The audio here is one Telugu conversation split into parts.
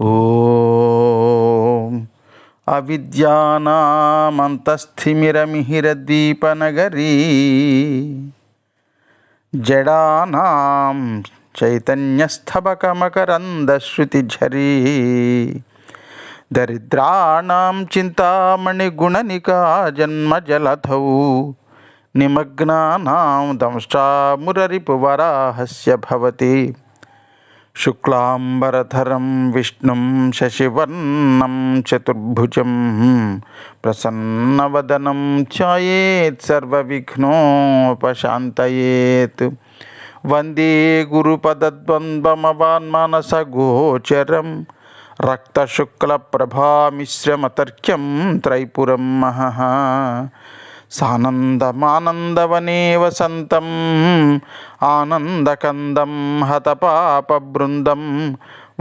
ॐ अविद्यानामन्तस्थिमिरमिहिरदीपनगरी। जडानां दरिद्राण चिंतामणिगुण चिन्तामणिगुणनिका जन्मजलधौ निमग्ना दंष्टामुररिपुवराहस्य भवति। శుక్లాంబరధరం విష్ణుం శశివర్ణం చతుర్భుజం ప్రసన్నవదనం ఛాయేత్ సర్వవిఘ్నోపశాంతయేత్. వందే గురుపదద్వంద్వమవాన్మానసగోచరం. రక్తశుక్లప్రభామిశ్రమతర్క్యం త్రైపురం మహః సానందమానందవనే వసంతం ఆనందకందం హతపాపబృందం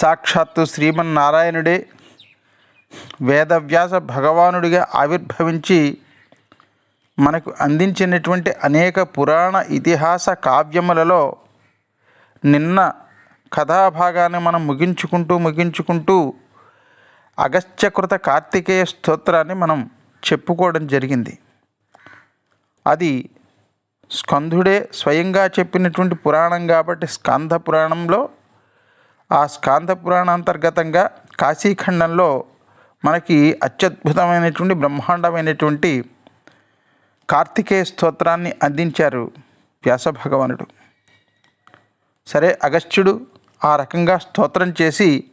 సాక్షాత్తు శ్రీమన్నారాయణుడే వేదవ్యాస భగవానుడిగా ఆవిర్భవించి మనకు అందించినటువంటి అనేక పురాణ ఇతిహాస కావ్యములలో నిన్న కథాభాగాన్ని మనం ముగించుకుంటూ ముగించుకుంటూ అగస్త్యకృత కార్తికేయ స్తోత్రాన్ని మనం చెప్పుకోవడం జరిగింది. అది స్కంధుడే స్వయంగా చెప్పినటువంటి పురాణం కాబట్టి స్కంద పురాణంలో ఆ స్కాంద పురాణాంతర్గతంగా కాశీఖండంలో మనకి అత్యద్భుతమైనటువంటి బ్రహ్మాండమైనటువంటి కార్తికేయ స్తోత్రాన్ని అందించారు వ్యాస భగవానుడు. సరే అగస్త్యుడు ఆ రకంగా స్తోత్రం చేసి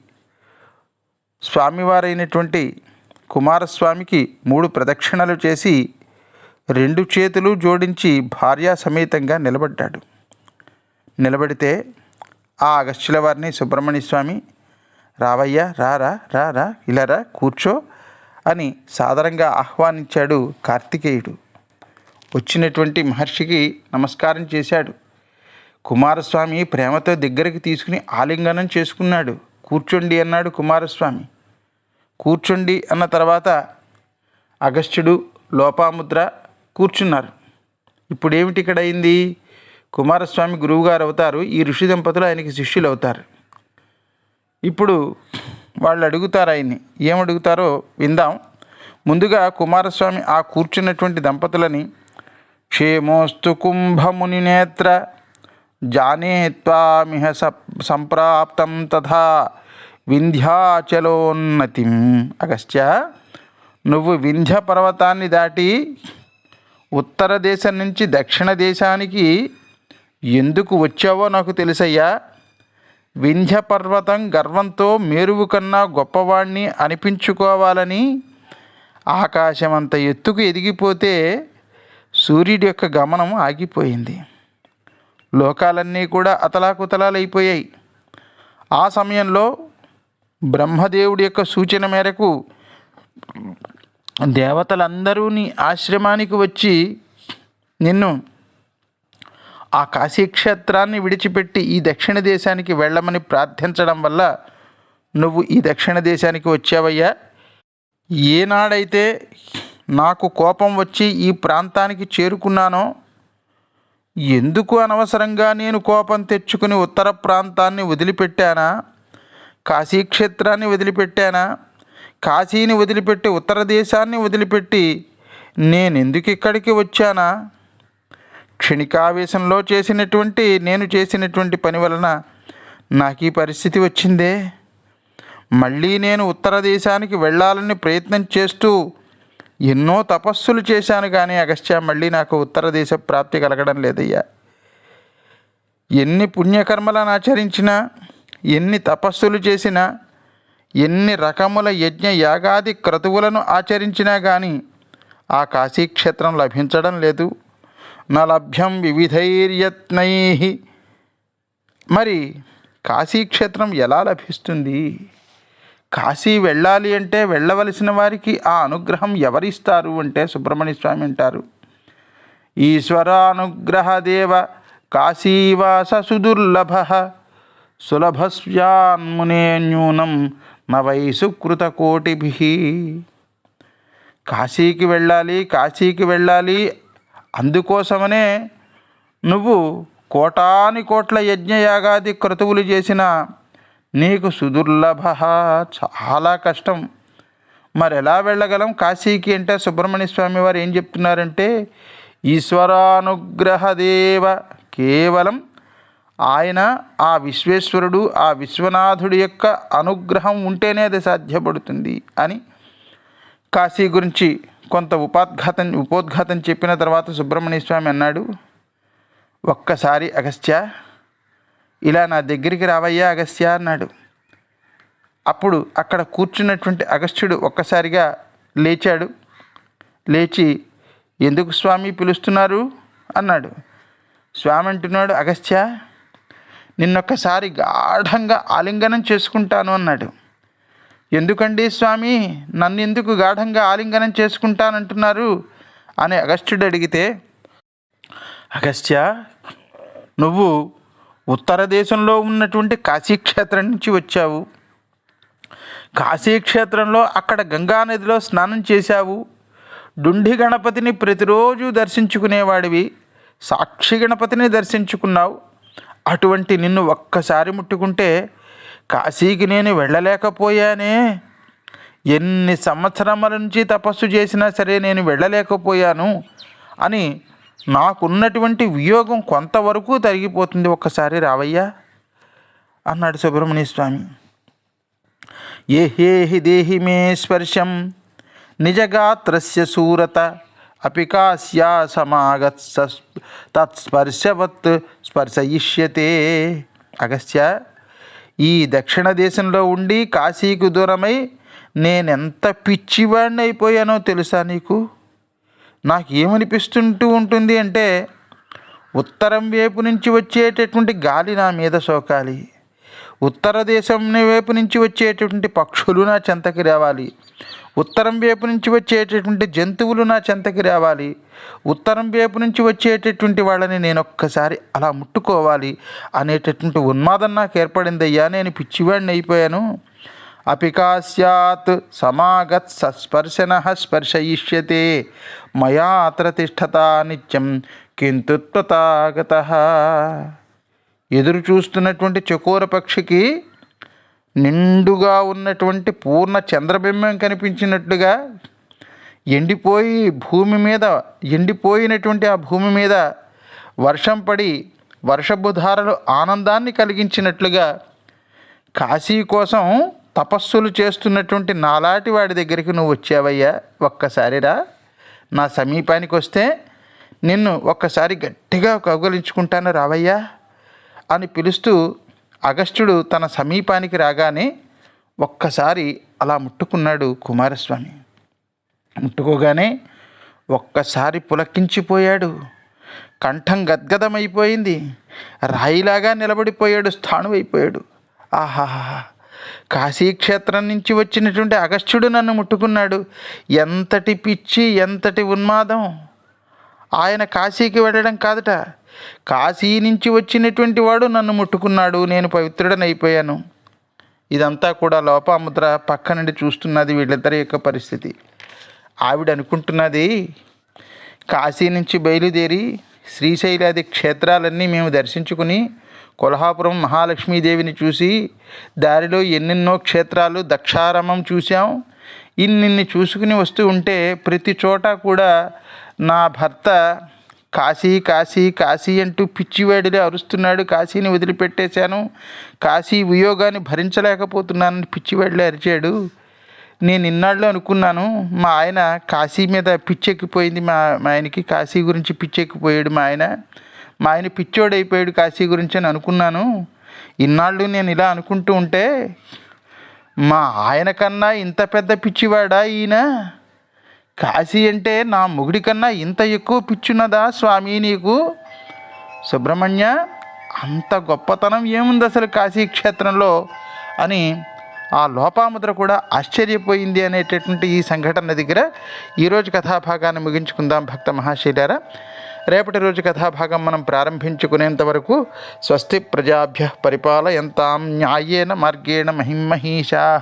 స్వామివారైనటువంటి కుమారస్వామికి మూడు ప్రదక్షిణలు చేసి రెండు చేతులు జోడించి భార్యా సమేతంగా నిలబడ్డాడు. నిలబడితే ఆ అగస్త్యుల వారిని సుబ్రహ్మణ్య స్వామి రావయ్యా రారా రారా ఇలారా ఇలా రా కూర్చో అని సాధారణంగా ఆహ్వానించాడు కార్తికేయుడు. వచ్చినటువంటి మహర్షికి నమస్కారం చేశాడు. కుమారస్వామి ప్రేమతో దగ్గరికి తీసుకుని ఆలింగనం చేసుకున్నాడు. కూర్చోండి అన్నాడు కుమారస్వామి. కూర్చోండి అన్న తర్వాత అగస్త్యుడు లోపాముద్ర కూర్చున్నారు. ఇప్పుడు ఏమిటి ఇక్కడ అయింది కుమారస్వామి గురువుగారు అవుతారు ఈ ఋషి దంపతులు ఆయనకి శిష్యులు అవుతారు ఇప్పుడు వాళ్ళు అడుగుతారు ఆయన్ని. ఏమడుగుతారో విందాం. ముందుగా కుమారస్వామి ఆ కూర్చున్నటువంటి దంపతులని క్షేమోస్తు కుంభముని నేత్ర జానే త్వామిహ సంప్రాప్తం తథా వింధ్యాచలోన్నతిం. అగస్త్య నువ్వు వింధ్య పర్వతాన్ని దాటి ఉత్తర దేశం నుంచి దక్షిణ దేశానికి ఎందుకు వచ్చావో నాకు తెలుసయ్యా. వింధ్య పర్వతం గర్వంతో మేరువు కన్నా గొప్పవాణ్ణి అనిపించుకోవాలని ఆకాశమంత ఎత్తుకు ఎదిగిపోతే సూర్యుడి యొక్క గమనం ఆగిపోయింది. లోకాలన్నీ కూడా అతలాకుతలాలైపోయాయి. ఆ సమయంలో బ్రహ్మదేవుడి యొక్క సూచన మేరకు దేవతలందరూ నీ ఆశ్రమానికి వచ్చి నిన్ను ఆ కాశీక్షేత్రాన్ని విడిచిపెట్టి ఈ దక్షిణ దేశానికి వెళ్ళమని ప్రార్థించడం వల్ల నువ్వు ఈ దక్షిణ దేశానికి వచ్చావయ్యా. ఏనాడైతే నాకు కోపం వచ్చి ఈ ప్రాంతానికి చేరుకున్నానో ఎందుకు అనవసరంగా నేను కోపం తెచ్చుకుని ఉత్తర ప్రాంతాన్ని వదిలిపెట్టానా? కాశీక్షేత్రాన్ని వదిలిపెట్టానా? కాశీని వదిలిపెట్టి ఉత్తర దేశాన్ని వదిలిపెట్టి నేను ఎందుకు ఇక్కడికి వచ్చానా? క్షణికావేశంలో చేసినటువంటి నేను చేసినటువంటి పని వలన నాకు ఈ పరిస్థితి వచ్చిందే. మళ్ళీ నేను ఉత్తర దేశానికి వెళ్ళాలని ప్రయత్నం చేస్తూ ఎన్నో తపస్సులు చేశాను కానీ అగస్త్య మళ్ళీ నాకు ఉత్తర దేశ ప్రాప్తి కలగడం లేదయ్యా. ఎన్ని పుణ్యకర్మలను ఆచరించినా ఎన్ని తపస్సులు చేసినా ఎన్ని రకముల యజ్ఞ యాగాది క్రతువులను ఆచరించినా కానీ ఆ కాశీక్షేత్రం లభించడం లేదు. నలభ్యం లభ్యం వివిధైర్యత్నై. మరి కాశీక్షేత్రం ఎలా లభిస్తుంది? కాశీ వెళ్ళాలి అంటే వెళ్ళవలసిన వారికి ఆ అనుగ్రహం ఎవరిస్తారు అంటే సుబ్రహ్మణ్య స్వామి అంటారు. ఈశ్వరానుగ్రహదేవ కాశీవాస సుదుర్లభ. సులభస్యాన్మునే న్యూనం నవై కృతకోటిభి కాశీకి వెళ్ళాలి కాశీకి వెళ్ళాలి అందుకోసమనే నువ్వు కోటాని కోట్ల యజ్ఞయాగాది క్రతువులు చేసిన నీకు సుదుర్లభ. చాలా కష్టం. మరి ఎలా వెళ్ళగలం? కాశీకి అంటే సుబ్రహ్మణ్య స్వామి వారు ఏం చెప్తున్నారంటే ఈశ్వరానుగ్రహదేవ కేవలం ఆయన ఆ విశ్వేశ్వరుడు ఆ విశ్వనాథుడి యొక్క అనుగ్రహం ఉంటేనే అది సాధ్యపడుతుంది అని కాశీ గురించి కొంత ఉపాద్ఘాతం ఉపోద్ఘాతం చెప్పిన తర్వాత సుబ్రహ్మణ్య స్వామి అన్నాడు ఒక్కసారి అగస్త్య ఇలా నా దగ్గరికి రావయ్యా అగస్త్య అన్నాడు. అప్పుడు అక్కడ కూర్చున్నటువంటి అగస్త్యుడు ఒక్కసారిగా లేచాడు. లేచి ఎందుకు స్వామి పిలుస్తున్నారు? అన్నాడు. స్వామి అంటున్నాడు అగస్త్య నిన్నొక్కసారి గాఢంగా ఆలింగనం చేసుకుంటాను అన్నాడు. ఎందుకండి స్వామి? నన్ను ఎందుకు గాఢంగా ఆలింగనం చేసుకుంటానంటున్నారు? అని అగస్త్యుడు అడిగితే అగస్త్య నువ్వు ఉత్తర దేశంలో ఉన్నటువంటి కాశీక్షేత్రం నుంచి వచ్చావు. కాశీక్షేత్రంలో అక్కడ గంగానదిలో స్నానం చేశావు. డుండి గణపతిని ప్రతిరోజు దర్శించుకునేవాడివి. సాక్షి గణపతిని దర్శించుకున్నావు. అటువంటి నిన్ను ఒక్కసారి ముట్టుకుంటే కాశీకి నేను వెళ్ళలేకపోయానే. ఎన్ని సంవత్సరముల నుంచి తపస్సు చేసినా సరే నేను వెళ్ళలేకపోయాను అని నాకున్నటువంటి వియోగం కొంతవరకు తరిగిపోతుంది. ఒక్కసారి రావయ్యా అన్నాడు సుబ్రహ్మణ్య స్వామి. ఏ హేహి దేహి మే స్పర్శం నిజగాత్రస్య సూరత అపికాస్యా సమాగత్ తత్స్పర్శవత్ స్పర్శయిష్యతే. అగస్త్య ఈ దక్షిణ దేశంలో ఉండి కాశీకి దూరమై నేనెంత పిచ్చివాడిని అయిపోయానో తెలుసా నీకు? నాకు ఏమనిపిస్తుంటూ ఉంటుంది అంటే ఉత్తరం వైపు నుంచి వచ్చేటటువంటి గాలి నా మీద సోకాలి. ఉత్తర దేశం వైపు నుంచి వచ్చేటటువంటి పక్షులు నా చెంతకి రావాలి. ఉత్తరం వైపు నుంచి వచ్చేటటువంటి జంతువులు నా చెంతకి రావాలి. ఉత్తరం వైపు నుంచి వచ్చేటటువంటి వాళ్ళని నేను ఒక్కసారి అలా ముట్టుకోవాలి అనేటటువంటి ఉన్మాదం నాకు ఏర్పడిందయ్యా. నేను పిచ్చివాడిని అయిపోయాను. అపికాస్యాత్ సమాగత్ సస్పర్శన స్పర్శయిష్యతే మయా అత్ర తిష్టత నిత్యం కింతు త్వతాగత ఎదురు చూస్తున్నటువంటి చకోర పక్షికి నిండుగా ఉన్నటువంటి పూర్ణ చంద్రబింబం కనిపించినట్లుగా ఎండిపోయి భూమి మీద ఎండిపోయినటువంటి ఆ భూమి మీద వర్షం పడి వర్షపు ధారలు ఆనందాన్ని కలిగించినట్లుగా కాశీ కోసం తపస్సులు చేస్తున్నటువంటి నాలాటి వాడి దగ్గరికి నువ్వు వచ్చావయ్యా ఒక్కసారిరా. నా సమీపానికి వస్తే నిన్ను ఒక్కసారి గట్టిగా కౌగలించుకుంటాను రావయ్యా. అని పిలుస్తూ అగస్త్యుడు తన సమీపానికి రాగానే ఒక్కసారి అలా ముట్టుకున్నాడు కుమారస్వామి. ముట్టుకోగానే ఒక్కసారి పులకించిపోయాడు. కంఠం గద్గదమైపోయింది. రాయిలాగా నిలబడిపోయాడు స్థాణువైపోయాడు. ఆహాహా కాశీక్షేత్రం నుంచి వచ్చినటువంటి అగస్త్యుడు నన్ను ముట్టుకున్నాడు. ఎంతటి పిచ్చి ఎంతటి ఉన్మాదం. ఆయన కాశీకి వెళ్ళడం కాదట. కాశీ నుంచి వచ్చినటువంటి వాడు నన్ను ముట్టుకున్నాడు నేను పవిత్రుడనైపోయాను. ఇదంతా కూడా లోపాముద్ర పక్క నుండి చూస్తున్నది వీళ్ళిద్దరి యొక్క పరిస్థితి. ఆవిడ అనుకుంటున్నది కాశీ నుంచి బయలుదేరి శ్రీశైలాది క్షేత్రాలన్నీ మేము దర్శించుకుని కొల్హాపురం మహాలక్ష్మీదేవిని చూసి దారిలో ఎన్నెన్నో క్షేత్రాలు దక్షారామం చూసాం ఇన్నిన్ని చూసుకుని వస్తూ ఉంటే ప్రతి చోట కూడా నా భర్త కాశీ కాశీ కాశీ అంటూ పిచ్చివాడిలో అరుస్తున్నాడు. కాశీని వదిలిపెట్టేశాను. కాశీ వియోగాన్ని భరించలేకపోతున్నానని పిచ్చివాడిలో అరిచాడు. నేను ఇన్నాళ్ళు అనుకున్నాను మా ఆయన కాశీ మీద పిచ్చెక్కిపోయింది. మా మా ఆయనకి కాశీ గురించి పిచ్చెక్కిపోయాడు మా ఆయన. మా ఆయన పిచ్చోడైపోయాడు కాశీ గురించి అని అనుకున్నాను. ఇన్నాళ్ళు నేను ఇలా అనుకుంటూ ఉంటే మా ఆయన కన్నా ఇంత పెద్ద పిచ్చివాడా ఈయన? కాశీ అంటే నా మొగుడి కన్నా ఇంత ఎక్కువ పిచ్చున్నదా స్వామి నీకు? సుబ్రహ్మణ్య అంత గొప్పతనం ఏముంది అసలు కాశీ క్షేత్రంలో? అని ఆ లోపాముద్ర కూడా ఆశ్చర్యపోయింది అనేటటువంటి ఈ సంఘటన దగ్గర ఈరోజు కథాభాగాన్ని ముగించుకుందాం భక్త మహాశైలారా. రేపటి రోజు కథాభాగం మనం ప్రారంభించుకునేంత వరకు స్వస్తి ప్రజాభ్య పరిపాలయంతాం న్యాయేన మార్గేణ మహిమహీషా